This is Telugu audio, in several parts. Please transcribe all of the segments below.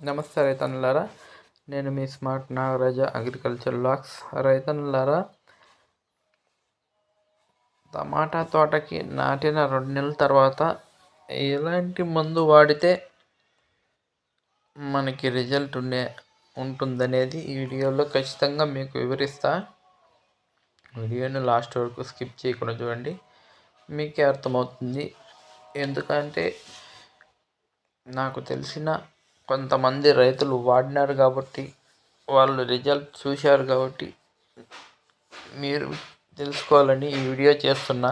నమస్తే రైతన్నులారా నేను మీ స్మార్ట్ నాగరాజ అగ్రికల్చర్ లాక్స్ రైతన్నులారా టమాటా తోటకి నాటిన రెండు నెలల తర్వాత ఎలాంటి మందు వాడితే మనకి రిజల్ట్ ఉండే ఉంటుందనేది ఈ వీడియోలో ఖచ్చితంగా మీకు వివరిస్తా. వీడియోని లాస్ట్ వరకు స్కిప్ చేయకుండా చూడండి. మీకే అర్థమవుతుంది. ఎందుకంటే నాకు తెలిసిన కొంతమంది రైతులు వాడినారు కాబట్టి వాళ్ళు రిజల్ట్ చూశారు కాబట్టి మీరు తెలుసుకోవాలని ఈ వీడియో చేస్తున్నా.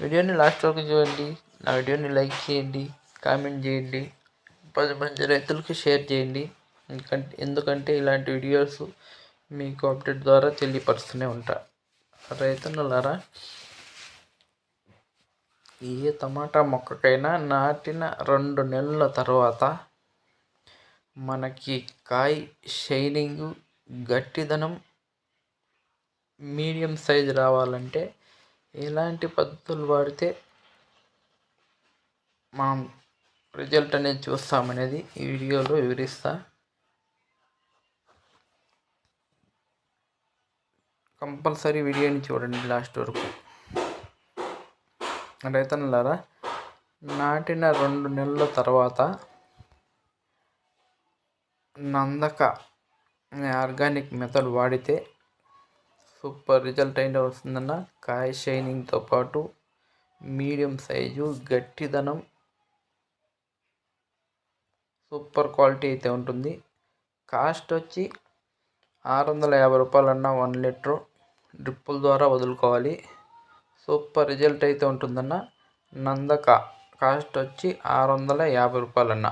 వీడియోని లాస్ట్ వరకు చూడండి. నా వీడియోని లైక్ చేయండి కామెంట్ చేయండి పది మంది రైతులకు షేర్ చేయండి. ఎందుకంటే ఎందుకంటే ఇలాంటి వీడియోస్ మీకు అప్డేట్ ద్వారా తెలియపరుస్తూనే ఉంటా. రైతులారా ఏ టమాటా మొక్కకైనా నాటిన రెండు నెలల తర్వాత మనకి కాయ షైనింగ్ గట్టిదనం మీడియం సైజ్ రావాలంటే ఎలాంటి పద్ధతులు వాడితే మనం రిజల్ట్ అనేది చూస్తామనేది ఈ వీడియోలో వివరిస్తా. కంపల్సరీ వీడియోని చూడండి లాస్ట్ వరకు. రైతన్నలారా నాటిన రెండు నెలల తర్వాత నందక ఆర్గానిక్ మెథడ్ వాడితే సూపర్ రిజల్ట్ అయిన వస్తుందన్న కాయ షైనింగ్తో పాటు మీడియం సైజు గట్టిదనం సూపర్ క్వాలిటీ అయితే ఉంటుంది. కాస్ట్ వచ్చి ఆరు వందల యాభై రూపాయలన్నా వన్ లీటర్ డ్రిప్పుల ద్వారా వదులుకోవాలి. సూపర్ రిజల్ట్ అయితే ఉంటుందన్న. నందక కాస్ట్ వచ్చి ఆరు వందల యాభై రూపాయలన్న.